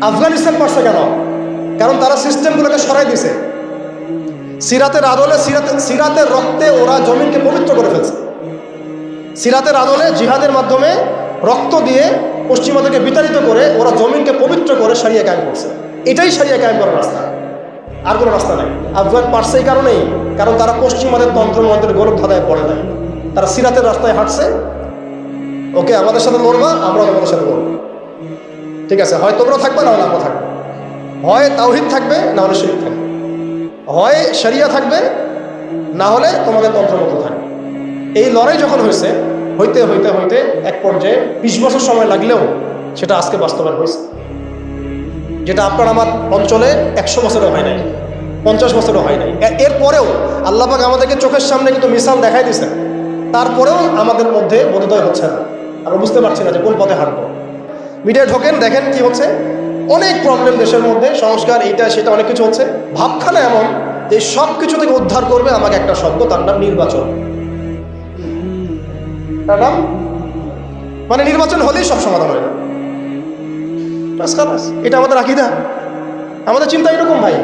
আফগানিস্তান পারছে কেন? কারণ তারা সিস্টেমগুলোকে সরাই দিছে। সিরাতের আদলে সিরাতে সিরাতের রক্তে ওরা জমিনকে পবিত্র করে ফেলছে। সিরাতের আদলে জিহাদের মাধ্যমে রক্ত দিয়ে পশ্চিমাদেরকে বিতাড়িত করে ওরা জমিনকে পবিত্র করে সারিয়ে কায়েম করছে। এটাই সারিয়ে কায়েম করার রাস্তা। আর কোনো রাস্তা নাই। আফগান পারছে এই কারণেই, কারণ তারা পশ্চিমাদের তন্ত্রমন্ত্রের গৌরব ধাঁধায় পড়ে নাই। তারা সিরাতের রাস্তায় হাঁটছে। ওকে, আমাদের সাথে লড়বা আমরা তোমাদের সাথে লড়বো। ঠিক আছে, হয় তোমরা থাকবে, না আমরা থাকব। হয় তাওহিদ থাকবে, না হলে শরীর থাকবে। হয় শরিয়া থাকবে, না হলে তোমাদের তন্ত্রমন্ত্র থাকবে। এই লড়াই যখন হয়েছে, হইতে হইতে হইতে এক পর্যায়ে বিশ বছর সময় লাগলেও সেটা আজকে বাস্তবায়ন হয়েছে। যেটা আপনার আমার অঞ্চলে একশো বছরও হয় নাই, পঞ্চাশ বছরও হয় নাই। এরপরেও আল্লাপাক আমাদেরকে চোখের সামনে কিন্তু মিসাল দেখাই দিছে তারপরেও আমাদের মধ্যে বোধোদয় হচ্ছে না। আমরা বুঝতে পারছি না যে কোন পথে হাঁটবো। মিডিয়ায় ঢোকেন, দেখেন কি হচ্ছে। অনেক প্রবলেম দেশের মধ্যে, সংস্কার, এইটা, সেটা, অনেক কিছু হচ্ছে। ভাবখানা এমন যে সব কিছু থেকে উদ্ধার করবে আমাকে একটা শব্দ, তার নাম নির্বাচন। তার নাম? মানে নির্বাচন হলেই সব সমাধান হয়ে বাস এটা আমাদের আকিদা। আমাদের চিন্তা এরকম ভাই।